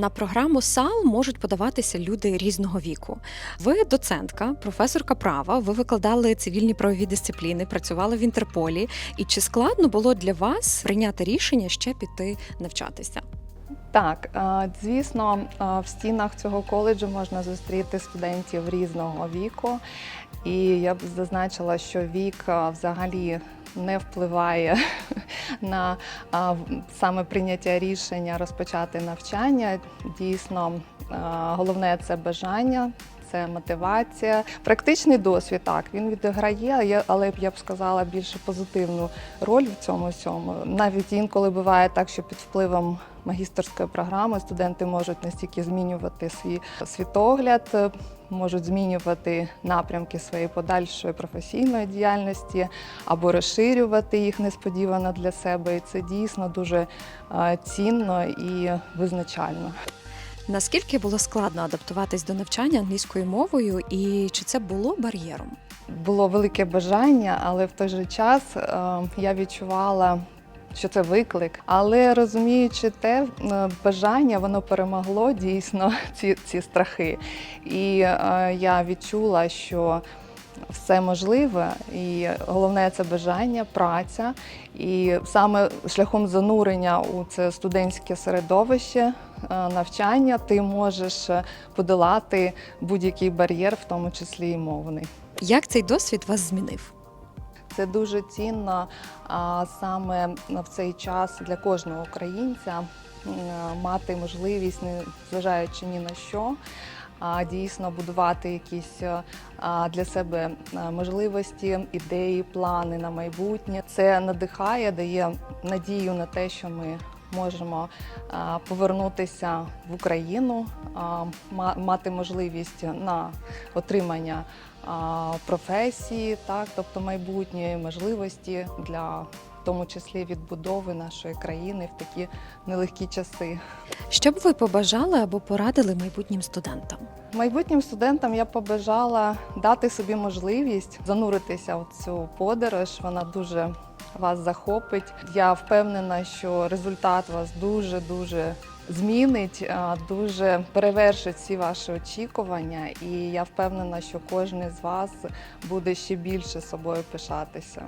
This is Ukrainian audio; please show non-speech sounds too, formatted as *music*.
На програму САЛ можуть подаватися люди різного віку. Ви доцентка, професорка права, ви викладали цивільні правові дисципліни, працювали в Інтерполі. І чи складно було для вас прийняти рішення ще піти навчатися? Так, е, звісно, е, в стінах цього коледжу можна зустріти студентів різного віку, і я б зазначила, що вік е, взагалі не впливає на саме прийняття рішення розпочати навчання. Дійсно, головне це бажання. Це мотивація, практичний досвід. Так він відіграє, але я б сказала більше позитивну роль в цьому всьому. Навіть інколи буває так, що під впливом магістерської програми студенти можуть настільки змінювати свій світогляд, можуть змінювати напрямки своєї подальшої професійної діяльності або розширювати їх несподівано для себе. І це дійсно дуже е, цінно і визначально. Наскільки було складно адаптуватись до навчання англійською мовою, і чи це було бар'єром? було велике бажання, але в той же час е, я відчувала. Що це виклик, але розуміючи те, е, бажання воно перемогло дійсно *laughs* ці, ці страхи. І е, я відчула, що все можливе, і головне це бажання, праця. І саме шляхом занурення у це студентське середовище, навчання, ти можеш е, подолати будь-який бар'єр, в тому числі і мовний. Як цей досвід вас змінив? Це дуже цінно саме в цей час для кожного українця мати можливість, не зважаючи ні на що, а дійсно будувати якісь для себе можливості, ідеї, плани на майбутнє. Це надихає, дає надію на те, що ми. Можемо повернутися в Україну, ма- мати можливість на отримання професії, так, тобто майбутньої можливості для в тому числі відбудови нашої країни в такі нелегкі часи. Що б ви побажали або порадили майбутнім студентам? Майбутнім студентам я побажала дати собі можливість зануритися в цю подорож. Вона дуже вас захопить. Я впевнена, що результат вас дуже дуже змінить, дуже перевершить всі ваші очікування. І я впевнена, що кожен з вас буде ще більше собою пишатися.